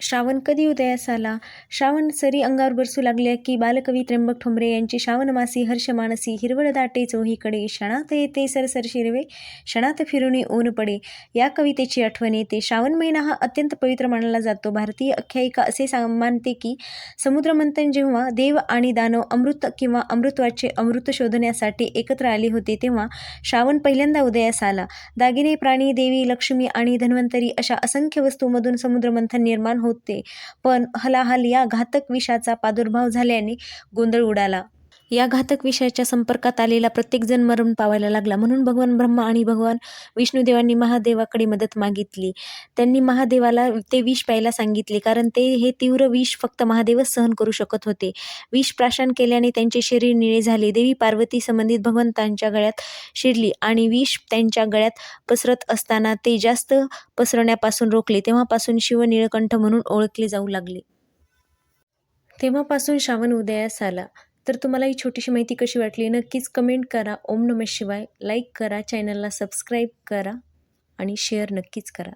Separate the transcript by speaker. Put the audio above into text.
Speaker 1: श्रावण कधी उदयास आला? श्रावण सरी अंगावर बरसू लागल्या की बालकवी त्र्यंबक ठोंबरे यांची श्रावण मासी हर्ष मानसी हिरवळ दाटे चोहीकडे क्षणात येते सरसर शिरवे क्षणात फिरुनी ऊन पडे. या कवितेची आठवण येते. श्रावण महिना हा अत्यंत पवित्र मानला जातो. भारतीय आख्यायिका असे सा मानते की समुद्रमंथन जेव्हा देव आणि दानव अमृत किंवा अमृतवाचे अमृत शोधण्यासाठी एकत्र आले होते तेव्हा श्रावण पहिल्यांदा उदयास आला. दागिने प्राणी देवी लक्ष्मी आणि धन्वंतरी अशा असंख्य वस्तूमधून समुद्रमंथन निर्माण होते. पण हलाहल या घातक विषाचा प्रादुर्भाव झाल्याने गोंधळ उडाला. या घातक विषयाच्या संपर्कात आलेला प्रत्येकजण मरण पावायला लागला. म्हणून भगवान ब्रह्मा आणि भगवान विष्णुदेवांनी महादेवाकडे मदत मागितली. त्यांनी महादेवाला ते विष प्यायला सांगितले कारण ते हे तीव्र विष फक्त महादेवच सहन करू शकत होते. विष प्राशन केल्याने त्यांचे शरीर निळे झाले. देवी पार्वती संबंधित भगवंतांच्या गळ्यात शिरली आणि विष त्यांच्या गळ्यात पसरत असताना ते जास्त पसरण्यापासून रोखले. तेव्हापासून शिव निळकंठ म्हणून ओळखले जाऊ लागले. तेव्हापासून श्रावण उदयास आला. तर तुम्हाला ही छोटीशी माहिती कशी वाटली नक्कीच कमेंट करा. ओम नमः शिवाय. लाईक करा. चॅनलला सबस्क्राईब करा. आणि शेअर नक्कीच करा.